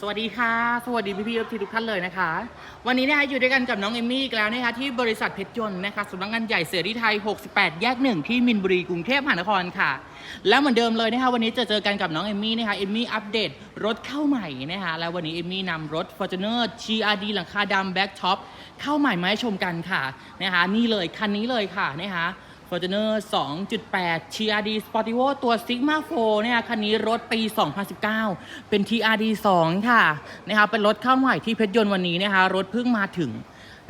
สวัสดีค่ะ สวัสดีพี่พี่ทุกท่านเลยนะคะ วันนี้นะคะอยู่ด้วยกันกับน้องเอมมี่อีกแล้วนะคะที่บริษัทเพชรยนต์นะคะสำนักงานใหญ่เสรีไทย 68 แยกหนึ่งที่มินบุรีกรุงเทพมหานครค่ะ แล้วเหมือนเดิมเลยนะคะวันนี้จะเจอกันกับน้องเอมมี่นะคะเอมมี่อัปเดตรถเข้าใหม่นะคะแล้ววันนี้เอมมี่นำรถ Fortuner GRD หลังคาดำแบ็คท็อปเข้าใหม่มาให้ชมกันค่ะนะคะนี่เลยคันนี้เลยค่ะนะคะ Fortuner 2.8 TRD Sportivo ตัว Sigma 4เนี่ยคันนี้รถปี 2019 เป็น TRD 2 ค่ะนะครับเป็นรถเข้าใหม่ที่เพชรยนต์วันนี้นะคะรถเพิ่งมาถึง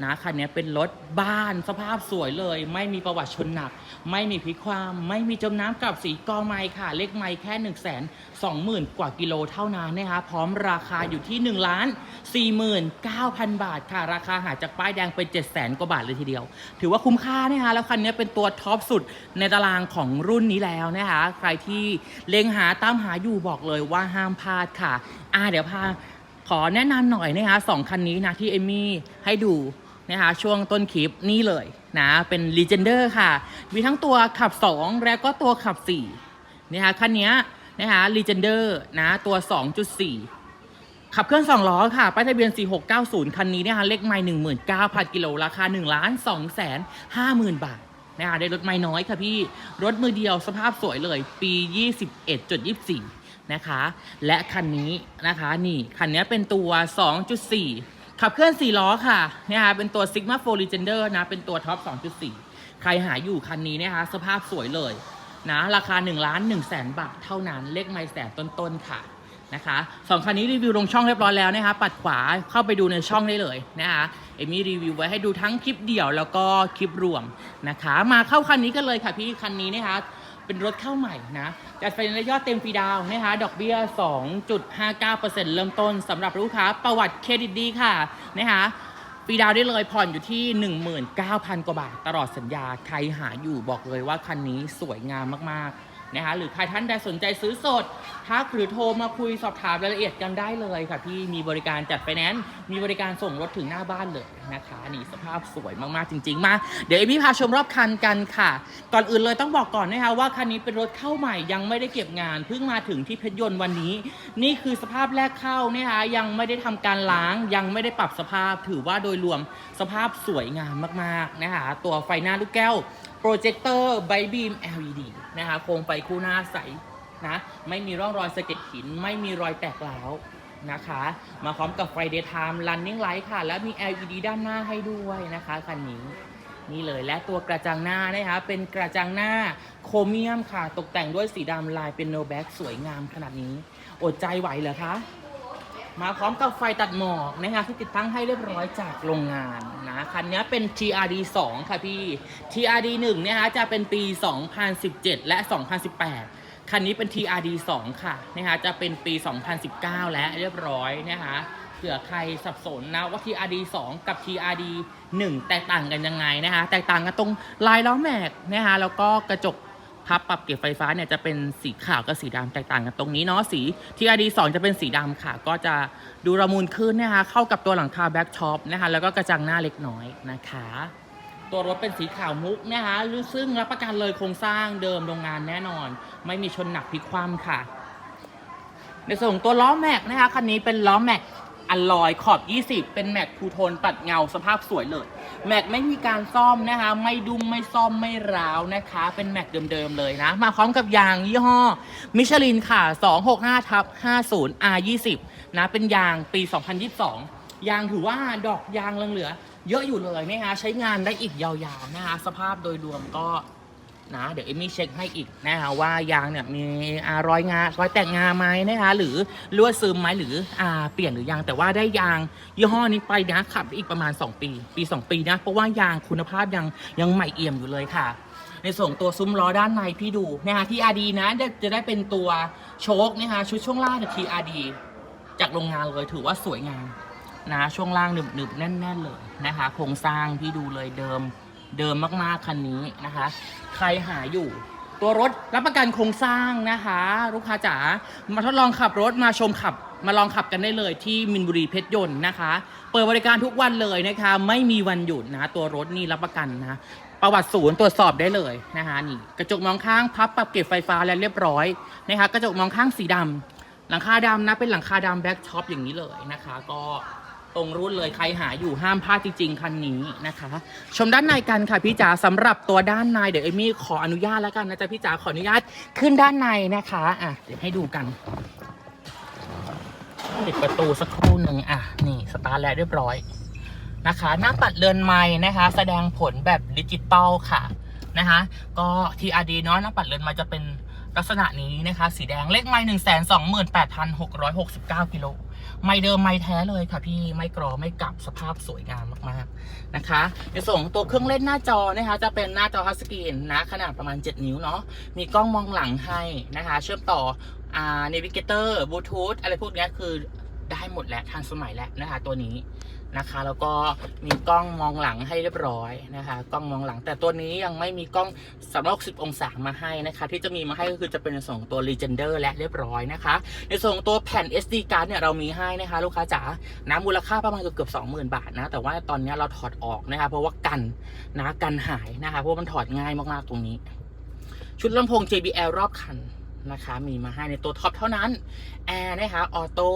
นะคันนี้เป็นรถบ้านสภาพสวยเลย ไม่มีประวัติชนหนัก ไม่มีพิความไม่มีจมน้ำกับสีกอไม้ค่ะ เลขไม้แค่1 2 0 0 0 0กว่ากิโลเท่านั้นนะคะพร้อมราคาอยู่ที่1ล้าน49,000บาทค่ะ ราคาหาจากป้ายแดงเป็น7 0 0 0 0 0กว่าบาทเลยทีเดียว ถือว่าคุ้มค่านะคะแล้วคันนี้เป็นตัวท็อปสุดในตารางของรุ่นนี้แล้วนะคะใครที่เล็งหาตามหาอยู่บอกเลยว่าห้ามพลาดค่ะอ่าเดี๋ยวพาขอแนะนำหน่อยนะคะสองคันนี้นะที่เอมี่ให้ดู นะคะช่วงต้นคลิปนี่เลยนะเป็น Legender ค่ะ มีทั้งตัวขับ 2 แล้วก็ตัวขับ4นะคะคันนี้นะคะ Legender นะตัว 2.4 ขับเคลื่อน2ล้อค่ะ ป้ายทะเบียน 4690 คันนี้นะคะเลขไม่19,000 กิโล ราคา1ล้าน2แสน50,000 บาทนะคะได้รถไม่น้อยค่ะพี่ รถมือเดียวสภาพสวยเลย ปี 21.24 นะคะ และคันนี้นะคะนี่คันนี้เป็นตัว 2.4 ขับเคลื่อน 4 ล้อค่ะนะคะเป็นตัว Sigma 4 Legender นะ เป็นตัวท็อป 2.4 ใครหาอยู่คันนี้นะคะ สภาพสวยเลยนะ ราคา 1 ล้าน1แสนบาทเท่านั้น เลขไม่แสนต้นๆค่ะนะคะสองคันนี้รีวิวลงช่องเรียบร้อยแล้วนะคะ ปัดขวาเข้าไปดูในช่องได้เลยนะคะเอมี่รีวิวไว้ให้ดูทั้งคลิปเดี่ยวแล้วก็คลิปรวมนะคะ มาเข้าคันนี้กันเลยค่ะพี่คันนี้นะคะ เป็นรถเข้าใหม่นะจัดไฟในยอดเต็มฟรีดาวนะคะ ดอกเบี้ย 2.59%เริ่มต้นสำหรับลูกค้าประวัติเครดิตดีค่ะนะคะฟรีดาวได้เลยผ่อนอยู่ที่ 19,000 กว่าบาท ตลอดสัญญา ใครหาอยู่บอกเลยว่าคันนี้สวยงามมากๆ นะคะหรือใครท่านใดสนใจซื้อสดทักหรือโทรมาคุยสอบถามรายละเอียดกันได้เลยค่ะพี่มีบริการจัดไฟแนนซ์มีบริการส่งรถถึงหน้าบ้านเลยนะคะนี่สภาพสวยมากๆจริง ๆ มา เดี๋ยวเอมี่พาชมรอบคันกันค่ะ ก่อนอื่นเลยต้องบอกก่อนนะคะว่าคันนี้เป็นรถเข้าใหม่ยังไม่ได้เก็บงานเพิ่งมาถึงที่เพชรยนต์วันนี้ นี่คือสภาพแรกเข้านะคะยังไม่ได้ทำการล้าง ยังไม่ได้ปรับสภาพถือว่าโดยรวมสภาพสวยงามมากๆนะคะตัวไฟหน้าลูกแก้ว โปรเจคเตอร์ไบบีม LED นะคะโครงไฟคู่หน้าใสนะไม่มีร่องรอยสะเก็ดหิน ไม่มีรอยแตกร้าวนะคะ มาพร้อมกับไฟ daytime running light ค่ะ แล้วมี LED ด้านหน้าให้ด้วยนะคะคันนี้นี่เลยและตัวกระจังหน้านะคะเป็นกระจังหน้าโครเมียมค่ะ ตกแต่งด้วยสีดำลายเป็นโนแบ็กสวยงามขนาดนี้ อดใจไหวเหรอคะ มาพร้อมกับไฟตัดหมอกนะคะที่ติดตั้งให้เรียบร้อยจากโรงงานนะคันนี้เป็น TRD 2 ค่ะพี่ TRD 1นะคะจะเป็นปี 2017 และ 2018 คันนี้เป็น TRD 2 ค่ะนะคะจะเป็นปี 2019 และเรียบร้อยนะคะเผื่อใครสับสนนะว่า TRD 2 กับ TRD 1 แตกต่างกันยังไงนะคะแตกต่างกันตรงลายล้อแม็กนะคะแล้วก็กระจก พับปรับเก็บไฟฟ้าเนี่ยจะเป็นสีขาวกับสีดำแตกต่างกันตรงนี้เนาะสี TRD 2จะเป็นสีดำค่ะ ก็จะดูระมุนขึ้นนะคะเข้ากับตัวหลังคาแบ็กท็อปนะคะแล้วก็กระจังหน้าเล็กน้อยนะคะ ตัวรถเป็นสีขาวมุกนะคะซึ่งรับประกันเลยโครงสร้างเดิมโรงงานแน่นอน ไม่มีชนหนักพลิกคว่ำค่ะ ในส่วนของตัวล้อแม็กนะคะคันนี้เป็นล้อแม็ก อัลลอยขอบ 20 เป็นแม็กทูโทนปัดเงาสภาพสวยเลย แม็กไม่มีการซ่อมนะคะ ไม่ดุมไม่ซ่อมไม่ร้าวนะคะ เป็นแม็กเดิมๆเลยนะ มาพร้อมกับยางยี่ห้อ มิชลินค่ะ 265ทับ50 R20 นะ เป็นยางปี 2022 ยางถือว่าดอกยางยังเหลือ เยอะอยู่เลยนะคะ ใช้งานได้อีกยาวๆนะคะ สภาพโดยรวมก็ นะเดี๋ยวเอมี่เช็คให้อีกนะคะว่ายางเนี่ยมีอารอยงารอยแตกงาไหมนะคะหรือรั่วซึมไหมหรืออ่าเปลี่ยนหรือยังแต่ว่าได้ยางยี่ห้อนี้ไปนะขับอีกประมาณ 2 ปี ปี 2 ปีนะเพราะว่ายางคุณภาพยังยังใหม่เอี่ยมอยู่เลยค่ะ ในส่วนตัวซุ้มล้อด้านในพี่ดูนะคะที่อาดีนะจะจะได้เป็นตัวโชคนะคะชุดช่วงล่างทีอาดีจากโรงงานเลยถือว่าสวยงามนะช่วงล่างหนึบๆแน่น ๆ เลยนะคะโครงสร้างพี่ดูเลยเดิม เดิมมากๆคันนี้นะคะ ใครหาอยู่ตัวรถรับประกันโครงสร้างนะคะ ลูกค้าจ๋ามาทดลองขับรถมาชมขับ มาลองขับกันได้เลยที่มินบุรีเพชรยนต์นะคะ เปิดบริการทุกวันเลยนะคะ ไม่มีวันหยุดนะตัวรถนี่รับประกันนะประวัติศูนย์ตรวจสอบได้เลยนะคะนี่กระจกมองข้างพับปรับเก็บไฟฟ้าแล้วเรียบร้อยนะคะกระจกมองข้างสีดำหลังคาดำนะเป็นหลังคาดำแบ็กท็อปอย่างนี้เลยนะคะ ก็ ตรงรุ่นเลยใครหาอยู่ห้ามพลาดจริงๆคันนี้นะคะ ชมด้านในกันค่ะพี่จ๋าสำหรับตัวด้านในเดี๋ยวเอมี่ขออนุญาตแล้วกันนะจ๊ะพี่จ๋าขออนุญาตขึ้นด้านในนะคะอะเดี๋ยวให้ดูกันปิดประตูสักครู่หนึ่งอะนี่สตาร์ทแล้วเรียบร้อยนะคะ หน้าปัดเรือนไม้นะคะ แสดงผลแบบดิจิตอลค่ะนะคะก็ TRD เนาะหน้าปัดเรือนไม้จะเป็นลักษณะนี้นะคะ สีแดงเลขไม้หนึ่งแสนสองหมื่นแปดพันหกร้อยหกสิบเก้ากิโล ไม่เดิมไม่แท้เลยค่ะพี่ไม่กรอไม่กลับสภาพสวยงามมากๆนะคะในส่วนของตัวเครื่องเล่นหน้าจอนะคะจะเป็นหน้าจอทัชสกรีนนะขนาดประมาณ 7 นิ้วเนาะมีกล้องมองหลังให้นะคะ เชื่อมต่ออ่าเนวิเกเตอร์บลูทูธอะไรพวกนี้คือ ได้หมดแล้วทันสมัยแล้วนะคะ ตัวนี้นะคะ แล้วก็มีกล้องมองหลังให้เรียบร้อยนะคะ กล้องมองหลังแต่ตัวนี้ยังไม่มีกล้อง360องศามาให้นะคะ ที่จะมีมาให้ก็คือจะเป็นในส่วนของตัว Legender และเรียบร้อยนะคะ ในส่วนของตัวแผ่น SD card เนี่ยเรามีให้นะคะ ลูกค้าจ๋านะมูลค่าประมาณเกือบๆ20,000 บาทนะ แต่ว่าตอนนี้เราถอดออกนะคะ เพราะว่ากันนะกันหายนะคะเพราะมันถอดง่ายมากๆตรงนี้ ชุดลำโพง JBL รอบคัน นะคะ มีมาให้ในตัวท็อปเท่านั้นแอร์นะคะออโต้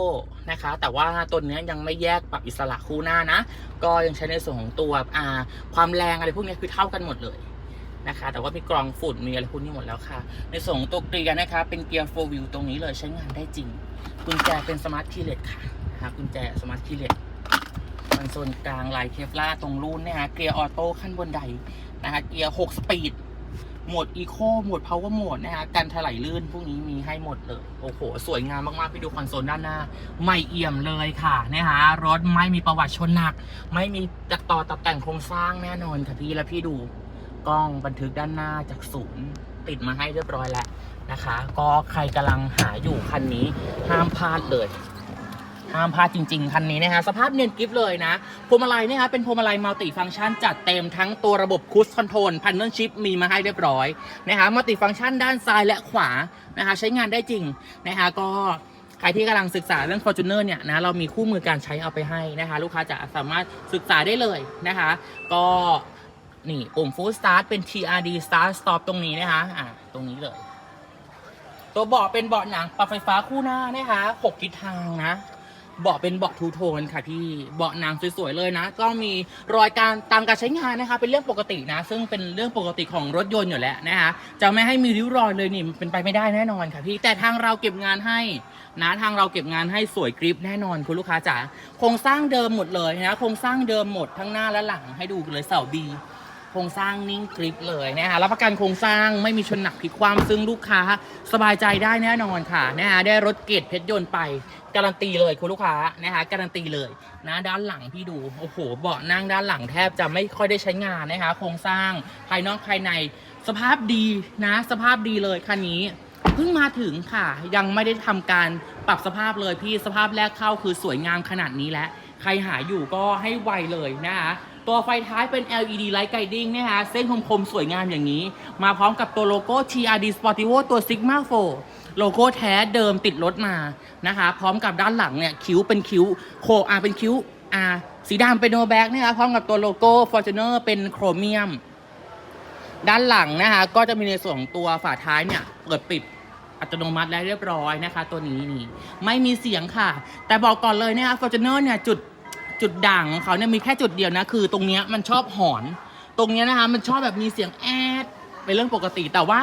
นะคะ แต่ว่าตัวเนี้ยยังไม่แยกปรับอิสระคู่หน้านะ ก็ยังใช้ในส่วนของตัวอ่าความแรงอะไรพวกนี้คือเท่ากันหมดเลยนะคะ แต่ว่ามีกรองฝุ่นมีอะไรพวกนี้หมดแล้วค่ะ ในส่วนของตัวเกียร์นะคะ เป็นเกียร์4 wheel ตรงนี้เลยใช้งานได้จริงกุญแจเป็นสมาร์ทคีย์เลสค่ะนะคะกุญแจสมาร์ทคีย์เลสคอนโซลกลางลายเคฟล่าตรงรุ่นนะคะเกียร์ออโต้ขั้นบนไดนะคะเกียร์6สปีด หมดอีโคหมดพาวเวอร์โหมดนะคะกันถลายลื่นพวกนี้มีให้หมดเลย โอ้โห สวยงามมากๆ ไปดูคอนโซลด้านหน้า ไม่เอี่ยมเลยค่ะนะคะรถไม่มีประวัติชนหนัก ไม่มีตัดต่อตัดแต่งโครงสร้างแน่นอนค่ะพี่แล้วพี่ดูกล้องบันทึกด้านหน้าจากศูนย์ติดมาให้เรียบร้อยแล้วนะคะ ก็ใครกำลังหาอยู่คันนี้ห้ามพลาดเลย ห้ามพลาดจริง ๆ คันนี้นะคะสภาพเนียนกริฟเลยนะพวงมาลัยนะคะเป็นพวงมาลัยมัลติฟังก์ชันจัดเต็มทั้งตัวระบบคูสคอนโทรลพันเน l ชิพมีมาให้เรียบร้อยนะคะมัลติฟังก์ชันด้านซ้ายและขวานะคะใช้งานได้จริงนะคะก็ใครที่กำลังศึกษาเรื่อง Fortuner เนี่ยนะเรามีคู่มือการใช้เอาไปให้นะคะ ลูกค้าจะสามารถศึกษาได้เลยนะคะ ก็นี่ปุ่ม Full Start เป็น TRD Start Stop ตรงนี้นะคะอะตรงนี้เลย ตัวเบาะเป็นเบาะหนังปรับไฟฟ้าคู่หน้านะคะ6ทิศทางนะ เบาะเป็นเบาะทูโทนค่ะพี่เบาะนังสวยๆเลยนะ ก็มีรอยการตามการใช้งานนะคะ เป็นเรื่องปกตินะ ซึ่งเป็นเรื่องปกติของรถยนต์อยู่แล้วนะคะจะไม่ให้มีริ้วรอยเลยนี่มันเป็นไปไม่ได้แน่นอนค่ะพี่แต่ทางเราเก็บงานให้นะทางเราเก็บงานให้สวยกริปแน่นอนคุณลูกค้าจ๋าโครงสร้างเดิมหมดเลยนะโครงสร้างเดิมหมดทั้งหน้าและหลังให้ดูเลยเสาบี โครงสร้างนิ่งกริปเลยนะคะรับประกันโครงสร้างไม่มีชนหนักพลิกคว่ำซึ่งลูกค้าสบายใจได้แน่นอนค่ะนะคะได้รถเกรดเพชรยนต์ไปการันตีเลยคุณลูกค้านะคะการันตีเลยนะด้านหลังพี่ดูโอ้โหเบาะนั่งด้านหลังแทบจะไม่ค่อยได้ใช้งานนะคะโครงสร้างภายนอกภายในสภาพดีนะ สภาพดีเลยคันนี้เพิ่งมาถึงค่ะ ยังไม่ได้ทำการปรับสภาพเลยพี่สภาพแรกเข้าคือสวยงามขนาดนี้แล้วใครหาอยู่ก็ให้ไวเลยนะคะ ตัวไฟท้ายเป็น LED Light Guiding นะคะเส้นคมๆ สวยงามอย่างนี้ มาพร้อมกับตัวโลโก้ TRD Sportivo ตัว Sigma 4 โลโก้แท้เดิมติดรถมานะคะ พร้อมกับด้านหลังเนี่ย คิ้วเป็นคิ้วโคอาเป็นคิ้วอาสีดำเป็นโนแบ็กนะคะพร้อมกับตัวโลโก้ Fortuner เป็นโครเมียม ด้านหลังนะคะก็จะมีในส่วนของตัวฝาท้ายเนี่ยเปิดปิดอัตโนมัติและเรียบร้อยนะคะ ตัวนี้นี่ไม่มีเสียงค่ะ แต่บอกก่อนเลยนะคะ Fortuner เนี่ยจุด จุดด่างของเขาเนี่ยมีแค่จุดเดียวนะ คือตรงเนี้ยมันชอบหอน ตรงเนี้ยนะคะมันชอบแบบมีเสียงแอดเป็นเรื่องปกติแต่ว่า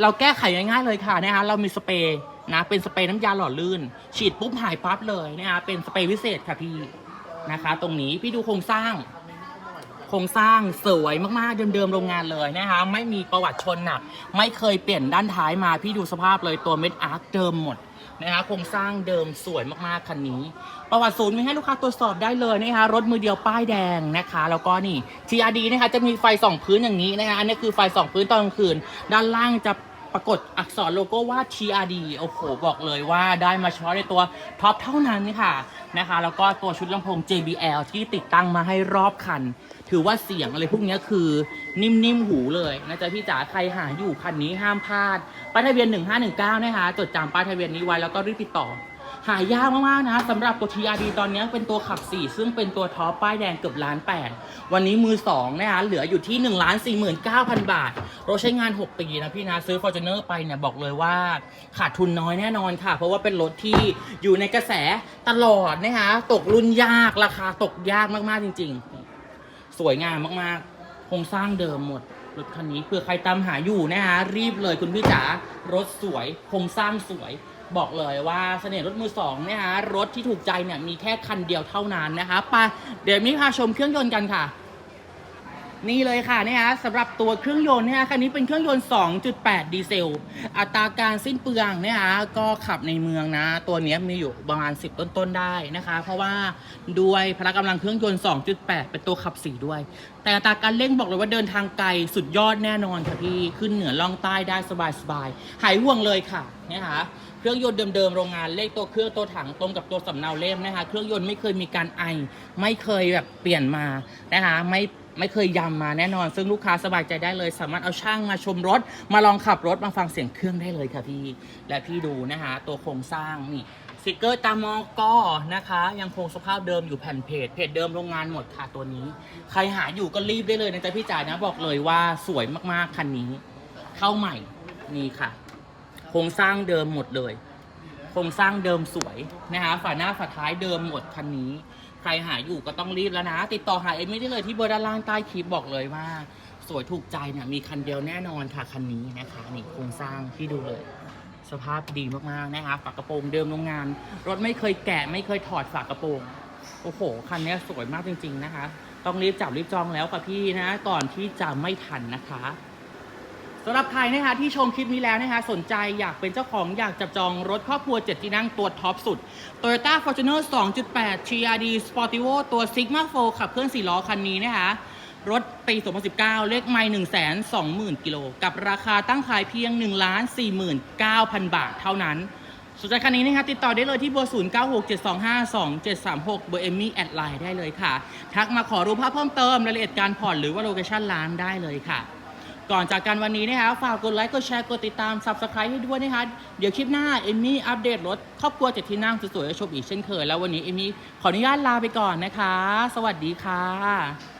เราแก้ไขง่ายๆเลยค่ะนะคะเรามีสเปรย์นะเป็นสเปรย์น้ำยาหล่อลื่น ฉีดปุ๊บหายปั๊บเลยนะคะเป็นสเปรย์พิเศษค่ะพี่นะคะ ตรงนี้พี่ดูโครงสร้าง โครงสร้างสวยมากๆเดิมๆโรงงานเลยนะคะ ไม่มีประวัติชนหนัก ไม่เคยเปลี่ยนด้านท้ายมาพี่ดูสภาพเลยตัวเม็ดอาร์คเดิมหมด นะคะโครงสร้างเดิมสวยมากๆคันนี้ ประวัติศูนย์มีให้ลูกค้าตรวจสอบได้เลยนะคะรถมือเดียวป้ายแดงนะคะ แล้วก็นี่ TRD นะคะจะมีไฟส่องพื้นอย่างนี้นะคะอันนี้คือไฟส่องพื้นตอนกลางคืน ด้านล่างจะปรากฏอักษรโลโก้ว่า TRD โอ้โห บอกเลยว่าได้มาเฉพาะในตัวท็อปเท่านั้นค่ะนะคะ แล้วก็ตัวชุดลำโพง JBL ที่ติดตั้งมาให้รอบคัน ถือว่าเสียงอะไรพวกนี้คือนิ่มๆหูเลยนะจ๊ะพี่จ๋าใครหาอยู่คันนี้ห้ามพลาดป้ายทะเบียน 1519 นะคะจดจำป้ายทะเบียนนี้ไว้แล้วก็รีบติดต่อ หายากมากๆนะสำหรับตัว TRD ตอนนี้เป็นตัวขับ 4 ซึ่งเป็นตัวท็อปป้ายแดงเกือบล้านแปดวันนี้มือ2นะคะเหลืออยู่ที่ 1 4 9 0 0 0 บาทรถใช้งาน 6 ปีนะพี่นะซื้อ Fortuner ไปเนี่ยบอกเลยว่าขาดทุนน้อยแน่นอนค่ะ เพราะว่าเป็นรถที่อยู่ในกระแสตลอดนะคะตกรุ่นยากราคาตกยากมากๆจริง ๆ สวยงามมากๆ โครงสร้างเดิมหมด รถคันนี้เผื่อใครตามหาอยู่นะคะรีบเลยคุณพี่จ๋ารถสวย โครงสร้างสวย บอกเลยว่าเสน่ห์รถมือสองเนี่ยฮะรถที่ถูกใจเนี่ยมีแค่คันเดียวเท่านั้นนะคะไปเดี๋ยวมีพาชมเครื่องยนต์กันค่ะ นี่เลยค่ะนี่ฮะสำหรับตัวเครื่องยนต์เนี่ยฮะคันนี้เป็นเครื่องยนต์ 2.8 ดีเซล อัตราการสิ้นเปลืองเนี่ยฮะก็ขับในเมืองนะ ตัวเนี้ยมีอยู่ประมาณ 10 ต้นๆได้นะคะ เพราะว่าด้วยพละกำลังเครื่องยนต์ 2.8 เป็นตัวขับ4ด้วย แต่อัตราการเร่งบอกเลยว่าเดินทางไกลสุดยอดแน่นอนค่ะพี่ ขึ้นเหนือล่องใต้ได้สบายๆหายห่วงเลยค่ะนะคะ เครื่องยนต์เดิมๆโรงงานเลขตัวเครื่องตัวถังตรงกับตัวสำเนาเล่มนะคะ เครื่องยนต์ไม่เคยมีการไอ ไม่เคยแบบเปลี่ยนมานะคะไม่ไม่เคยยำมาแน่นอน ซึ่งลูกค้าสบายใจได้เลย สามารถเอาช่างมาชมรถ มาลองขับรถมาฟังเสียงเครื่องได้เลยค่ะพี่ และพี่ดูนะคะตัวโครงสร้างนี่สติกเกอร์ตามอก็นะคะ ยังคงสภาพเดิมอยู่แผ่นเพจเพจเดิมโรงงานหมดค่ะตัวนี้ ใครหาอยู่ก็รีบได้เลยนะจ๊ะพี่จ๋านะบอกเลยว่าสวยมากๆคันนี้ เข้าใหม่นี่ค่ะ โครงสร้างเดิมหมดเลย โครงสร้างเดิมสวยนะคะฝาหน้าฝาท้ายเดิมหมดคันนี้ ใครหาอยู่ก็ต้องรีบแล้วนะ ติดต่อหาเอ็มไม่ได้เลยที่เบอร์ด้านล่างใต้คลิปบอกเลยว่า สวยถูกใจเนี่ยมีคันเดียวแน่นอนค่ะคันนี้นะคะนี่โครงสร้างที่ดูเลย สภาพดีมากๆนะคะฝากระโปรงเดิมโรงงาน รถไม่เคยแกะไม่เคยถอดฝากระโปรงโอ้โหคันนี้สวยมากจริง ๆนะคะ ต้องรีบจับรีบจองแล้วค่ะพี่นะ ก่อนที่จะไม่ทันนะคะ สำหรับใครนะคะที่ชมคลิปนี้แล้วนะคะสนใจอยากเป็นเจ้าของอยากจับจองรถครอบครัว 7 ที่นั่งตัวท็อปสุด Toyota Fortuner 2.8 TRD Sportivo ตัว Sigma 4ขับเคลื่อน4ล้อคันนี้นะคะรถปี 2019 เลขไม่1 2 0 0 0 0 กิโล กับราคาตั้งขายเพียง 1 4 9 0 0 0 บาทเท่านั้น สนใจคันนี้นะคะติดต่อได้เลยที่เบอร์ 0 9 6 7 2 5 2 7 3 6 เบอร์เอมมี่แอดไลน์ได้เลยค่ะ ทักมาขอรู้ภาพเพิ่มเติมรายละเอียดการผ่อนหรือว่าโลเคชั่นร้านได้เลยค่ะ ก่อนจากกันวันนี้นะคะฝากกดไลค์ กดแชร์ กดติดตาม Subscribe ให้ด้วยนะคะเดี๋ยวคลิปหน้า เอมมี่อัปเดตรถครอบครัวเจ็ดที่นั่งสวยๆให้ชมอีกเช่นเคย แล้ววันนี้เอมมี่ขออนุญาตลาไปก่อนนะคะ สวัสดีค่ะ